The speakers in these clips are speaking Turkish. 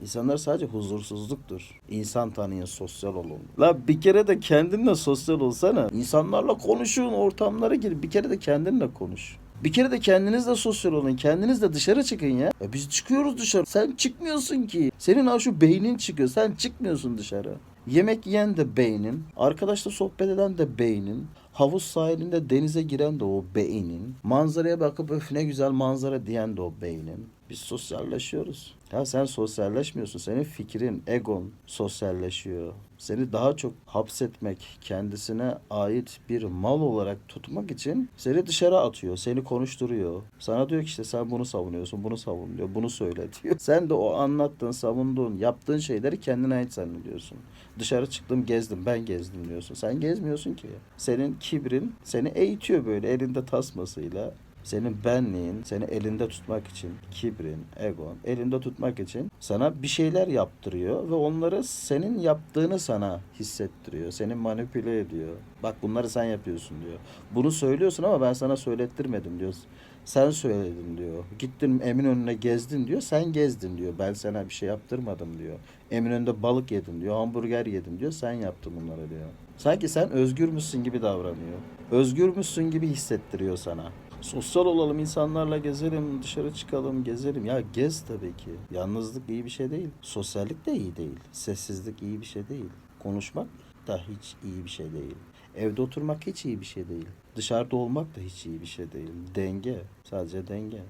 İnsanlar sadece huzursuzluktur. İnsan tanıyın, sosyal olun. La bir kere de kendinle sosyal olsana. İnsanlarla konuşun, ortamlara gir. Bir kere de kendinle konuş. Bir kere de kendinizle sosyal olun. Kendiniz de dışarı çıkın ya. ya. Biz çıkıyoruz dışarı. Sen çıkmıyorsun ki. Senin ha şu beynin çıkıyor. Sen çıkmıyorsun dışarı. Yemek yiyen de beynin. Arkadaşla sohbet eden de beynin. Havuz sahilinde denize giren de o beynin. Manzaraya bakıp öf ne güzel manzara diyen de o beynin. Biz sosyalleşiyoruz. Ya sen sosyalleşmiyorsun. Senin fikrin, egon sosyalleşiyor. Seni daha çok hapsetmek, kendisine ait bir mal olarak tutmak için seni dışarı atıyor, seni konuşturuyor. Sana diyor ki işte sen bunu savunuyorsun, bunu savun diyor, bunu söyle diyor. Sen de o anlattığın, savunduğun, yaptığın şeyleri kendine ait zannediyorsun. Dışarı çıktım, gezdim, ben gezdim diyorsun. Sen gezmiyorsun ki. Senin kibrin seni eğitiyor böyle elinde tasmasıyla. Senin benliğin seni elinde tutmak için, kibrin, egon elinde tutmak için sana bir şeyler yaptırıyor ve onları senin yaptığını sana hissettiriyor. Seni manipüle ediyor. Bak bunları sen yapıyorsun diyor. Bunu söylüyorsun ama ben sana söylettirmedim diyor. Sen söyledin diyor. Gittin Eminönü'ne gezdin diyor. Sen gezdin diyor. Ben sana bir şey yaptırmadım diyor. Eminönü'nde balık yedin diyor. Hamburger yedim diyor. Sen yaptın bunları diyor. Sanki sen özgürmüşsün gibi davranıyor. Özgürmüşsün gibi hissettiriyor sana. Sosyal olalım, insanlarla gezelim, dışarı çıkalım, gezelim. Ya gez tabii ki. Yalnızlık iyi bir şey değil. Sosyallik de iyi değil. Sessizlik iyi bir şey değil. Konuşmak da hiç iyi bir şey değil. Evde oturmak hiç iyi bir şey değil. Dışarıda olmak da hiç iyi bir şey değil. Denge, sadece denge.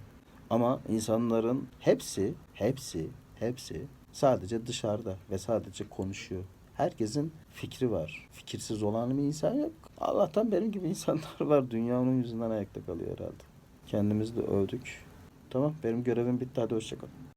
Ama insanların hepsi, hepsi, hepsi sadece dışarıda ve sadece konuşuyor. Herkesin fikri var. Fikirsiz olan bir insan yok. Allah'tan benim gibi insanlar var. Dünya onun yüzünden ayakta kalıyor herhalde. Kendimizi de övdük. Tamam benim görevim bitti. Hadi hoşçakal.